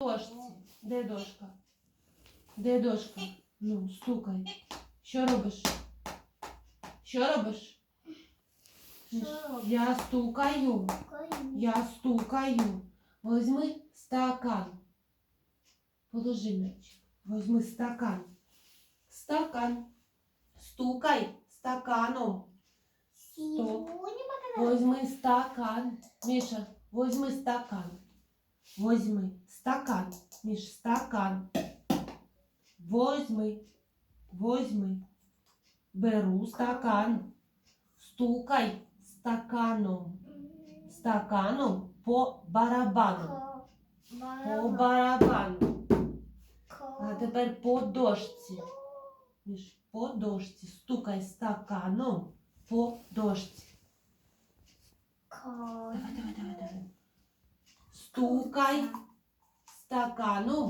Дошці. Де дошка? Де дошка? Ну, стукай. Що робиш? Що робиш? Я стукаю. Я стукаю. Возьми стакан. Положи м'ячик. Возьми стакан. Стакан. Стукай стаканом. Возьми стакан. Миша, возьми стакан. Возьми стакан. Міш, стакан. Возьми. Возьми. Беру стакан. Стукай стаканом. Стаканом по барабану. По барабану. А тепер по дошці. Міш, по дошці. Стукай стаканом по дошці. Давай, давай, давай, давай. Стукай стаканом